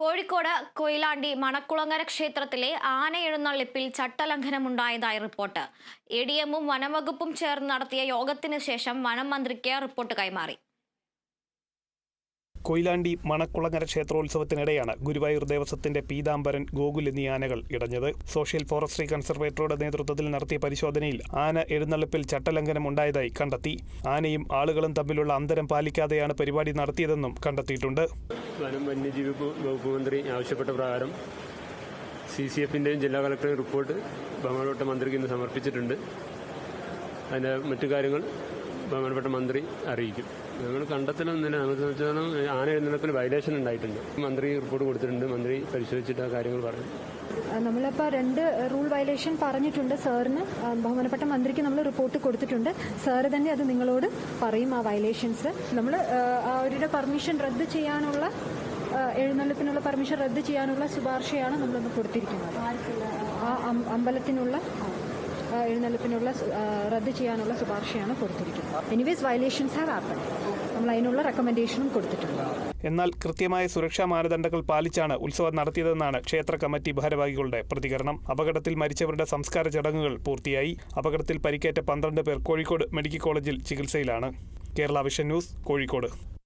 കോഴിക്കോട് കൊയിലാണ്ടി മണക്കുളങ്ങര ക്ഷേത്രത്തിലെ ആന എഴുന്നള്ളിപ്പിൽ ചട്ടലംഘനമുണ്ടായതായി റിപ്പോർട്ട്. എ ഡി എമ്മും വനംവകുപ്പും ചേർന്ന് നടത്തിയ യോഗത്തിന് ശേഷം വനം മന്ത്രിക്ക് റിപ്പോർട്ട് കൈമാറി. കൊയിലാണ്ടി മണക്കുളങ്ങര ക്ഷേത്രോത്സവത്തിനിടെയാണ് ഗുരുവായൂർ ദേവസ്വത്തിന്റെ പീതാംബരൻ ഗോകുൽ എന്നീ ആനകൾ ഇടഞ്ഞത്. സോഷ്യൽ ഫോറസ്ട്രി കൺസർവേറ്ററുടെ നേതൃത്വത്തിൽ നടത്തിയ പരിശോധനയിൽ ആന എഴുന്നള്ളിപ്പിൽ ചട്ടലംഘനം ഉണ്ടായതായി കണ്ടെത്തി. ആനയും ആളുകളും തമ്മിലുള്ള അന്തരം പാലിക്കാതെയാണ് പരിപാടി നടത്തിയതെന്നും കണ്ടെത്തിയിട്ടുണ്ട്. വനം വന്യജീവി വകുപ്പ് മന്ത്രി ആവശ്യപ്പെട്ട പ്രകാരം സി സി എഫിന്റെയും ജില്ലാ കളക്ടറുടെയും റിപ്പോർട്ട് ബംഗാളോട്ട മന്ത്രിക്ക് ഇന്ന് സമർപ്പിച്ചിട്ടുണ്ട്. അതിന്റെ മറ്റു കാര്യങ്ങൾ ബഹുമാനപ്പെട്ട മന്ത്രി അറിയിക്കും. ഞങ്ങൾ കണ്ടെത്തലൊന്നുമില്ല നമുക്ക് വെച്ചാൽ ആന എഴുന്നള്ളപ്പിൽ വയലേഷൻ ഉണ്ടായിട്ടുണ്ട്. മന്ത്രി റിപ്പോർട്ട് കൊടുത്തിട്ടുണ്ട്. മന്ത്രി പരിശോധിച്ചിട്ട് ആ കാര്യങ്ങൾ പറഞ്ഞു. നമ്മളിപ്പോൾ രണ്ട് റൂൾ വയലേഷൻ പറഞ്ഞിട്ടുണ്ട് സാറിന് ബഹുമാനപ്പെട്ട മന്ത്രിക്ക് നമ്മൾ റിപ്പോർട്ട് കൊടുത്തിട്ടുണ്ട്. സാറ് തന്നെ അത് നിങ്ങളോട് പറയും ആ വയലേഷൻസ് നമ്മൾ അവരുടെ പെർമിഷൻ റദ്ദ് ചെയ്യാനുള്ള എഴുന്നള്ളത്തിനുള്ള പെർമിഷൻ റദ്ദ് ചെയ്യാനുള്ള ശുപാർശയാണ് നമ്മളിന്ന് കൊടുത്തിരിക്കുന്നത്. ആ അമ്പലത്തിനുള്ള ആ, എഴുന്നള്ളിപ്പിനുള്ള റദ്ദ് ചെയ്യാനുള്ള ശുപാർശയാണ് കൊടുത്തിരിക്കുന്നത്. എനിവേസ് വയലേഷൻസ് ഹാവ് ആപ്പൺ നമ്മൾ അതിനുള്ള റെക്കമെൻഡേഷനും കൊടുത്തിട്ടുണ്ട്. എന്നാൽ കൃത്യമായ സുരക്ഷാ മാനദണ്ഡങ്ങൾ പാലിച്ചാണ് ഉത്സവം നടത്തിയതെന്നാണ് ക്ഷേത്ര കമ്മിറ്റി ഭാരവാഹികളുടെ പ്രതികരണം. അപകടത്തിൽ മരിച്ചവരുടെ സംസ്കാര ചടങ്ങുകൾ പൂർത്തിയായി. അപകടത്തിൽ പരിക്കേറ്റ പന്ത്രണ്ട് പേർ കോഴിക്കോട് മെഡിക്കൽ കോളേജിൽ ചികിത്സയിലാണ്. Kerala vision news Kozhikode.